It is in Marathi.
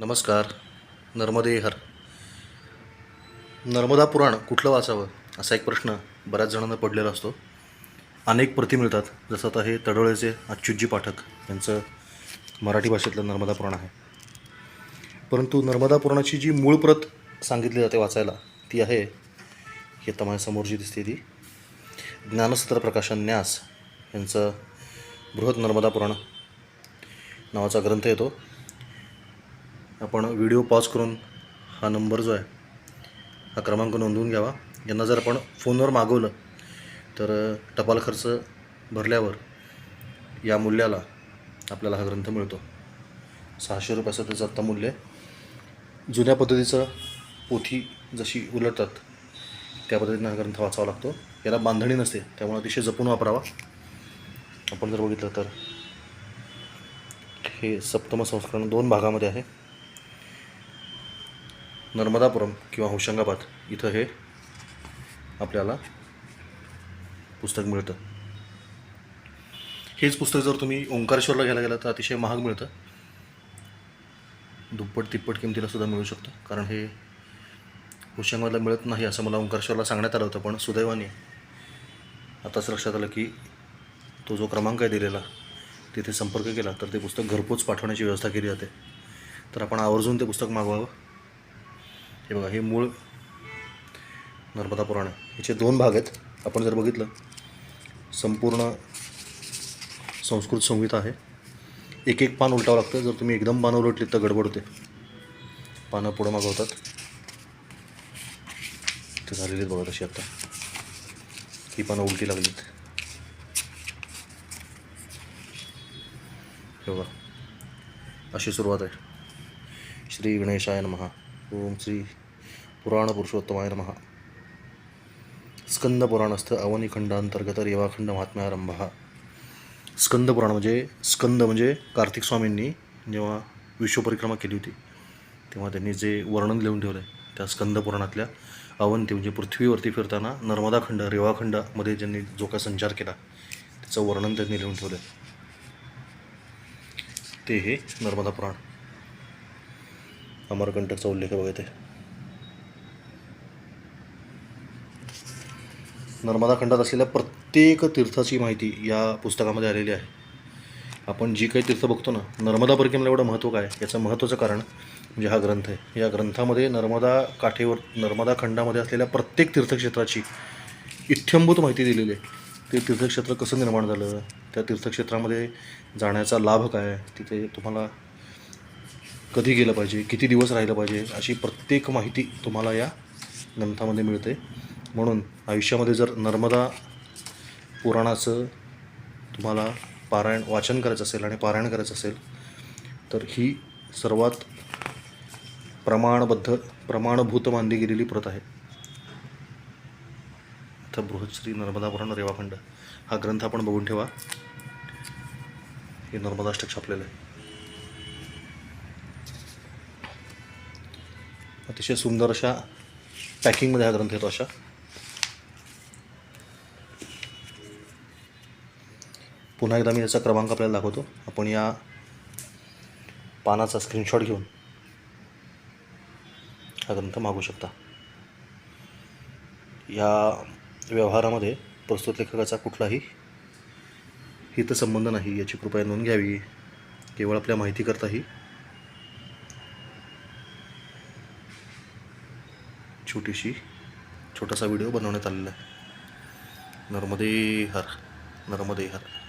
नमस्कार. नर्मदे हर. नर्मदा पुराण कुठलं वाचावं? असा एक प्रश्न बऱ्याच जणांना पडलेला असतो. अनेक प्रती मिळतात. जसं आता हे तडोळेचे अच्युतजी पाठक यांचं मराठी भाषेतलं नर्मदा पुराण आहे. परंतु नर्मदा पुराणाची जी मूळ प्रत सांगितली जाते वाचायला ती आहे हे आता माझ्यासमोर जी दिसते ती ज्ञानसत्र प्रकाशन न्यास यांचं बृहत नर्मदा पुराण नावाचा ग्रंथ येतो. आपण व्हिडिओ पॉज करून हा नंबर जो आहे हा क्रमांक नोंदवून घ्यावा. यांना जर आपण फोनवर मागवलं तर टपाल खर्च भरल्यावर या मूल्याला आपल्याला हा ग्रंथ मिळतो. सहाशे रुपयाचं त्याचं आत्ता मूल्य आहे. जुन्या पद्धतीचं पोथी जशी उलटतात त्या पद्धतीनं हा ग्रंथ वाचावा लागतो. याला बांधणी नसते त्यामुळे अतिशय जपून वापरावा. आपण जर बघितलं तर हे सप्तम संस्करण दोन भागामध्ये आहे. नर्मदापुरम किंवा होशंगाबाद इथं हे आपल्याला पुस्तक मिळतं. हेच पुस्तक जर तुम्ही ओंकारेश्वरला घ्यायला गेला तर अतिशय महाग मिळतं. दुप्पट तिप्पट किमतीला सुद्धा मिळू शकतं. कारण हे होशंगाबादला मिळत नाही असं मला ओंकारेश्वरला सांगण्यात आलं होतं पण सुदैवाने आताच लक्षात आलं की तो जो क्रमांक आहे दिलेला तिथे संपर्क केला तर ते पुस्तक घरपोच पाठवण्याची व्यवस्था केली जाते. तर आपण आवर्जून ते पुस्तक मागवावं. हे बघा हे मूळ नर्मदा पुराण आहे दोन भाग आहेत. आपण जर बघितलं संपूर्ण संस्कृत संहिता आहे. एक एक पान उलटावं लागतं. जर तुम्ही एकदम पानं उलटली तर गडबड होते. पानं पुढं मागवतात. ते झालेली आहेत बघा तशी आत्ता ही पानं उलटी लागलीत. हे बघा. अशी सुरुवात आहे. श्री गणेशाय महा ओम श्री पुराण पुरुषोत्तमाय नमः. स्कंदपुराणस्थ अवनिखंडांतर्गत रेवाखंड महात्म्यारंभ. स्कंद पुराण म्हणजे स्कंद म्हणजे कार्तिक स्वामींनी जेव्हा विश्वपरिक्रमा केली होती तेव्हा त्यांनी जे वर्णन लिहून ठेवलं आहे त्या स्कंद पुराणातल्या अवंती म्हणजे पृथ्वीवरती फिरताना नर्मदाखंड रेवाखंडामध्ये ज्यांनी जो काय संचार केला त्याचं वर्णन त्यांनी लिहून ठेवलं आहे ते हे नर्मदा पुराण. अमरकंटकचा उल्लेख बघते बघा इथे नर्मदा खंडात असलेल्या प्रत्येक तीर्थाची माहिती या पुस्तकामध्ये आलेली आहे. आपण जी काही तीर्थ बघतो ना नर्मदा परिक्रमेला एवढं महत्त्व काय? याचं महत्त्वाचं कारण म्हणजे हा ग्रंथ आहे. या ग्रंथामध्ये नर्मदा काठेवर नर्मदा खंडामध्ये असलेल्या प्रत्येक तीर्थक्षेत्राची इत्थंभूत माहिती दिलेली आहे. ते तीर्थक्षेत्र कसं निर्माण झालं? त्या तीर्थक्षेत्रामध्ये जाण्याचा लाभ काय? तिथे तुम्हाला कधी गेलं पाहिजे? किती दिवस राहिलं पाहिजे? अशी प्रत्येक माहिती तुम्हाला या ग्रंथामध्ये मिळते. म्हणून आयुष्यामध्ये जर नर्मदा पुराणाचं तुम्हाला पारायण वाचन करायचं असेल आणि पारायण करायचं असेल तर ही सर्वात प्रमाणबद्ध प्रमाणभूत मानली गेलेली प्रत आहे. आता बृहश्री नर्मदा पुराण रेवाखंड हा ग्रंथ आपण बघून ठेवा. हे नर्मदाष्टक छापलेलं आहे. अतिशय सुंदर अशा पॅकिंगमध्ये हा ग्रंथ येतो अशा. पुन्हा एकदा मी याचा क्रमांक आपल्याला दाखवतो. आपण या पानाचा स्क्रीनशॉट घेऊन हा ग्रंथ मागू शकता. या व्यवहारामध्ये प्रस्तुत लेखकाचा कुठलाही हितसंबंध नाही याची कृपया नोंद घ्यावी. केवळ आपल्या माहितीकरताही छोटीशी छोटासा व्हिडिओ बनवण्यात आलेला आहे. नर्मदे हर नर्मदे हर.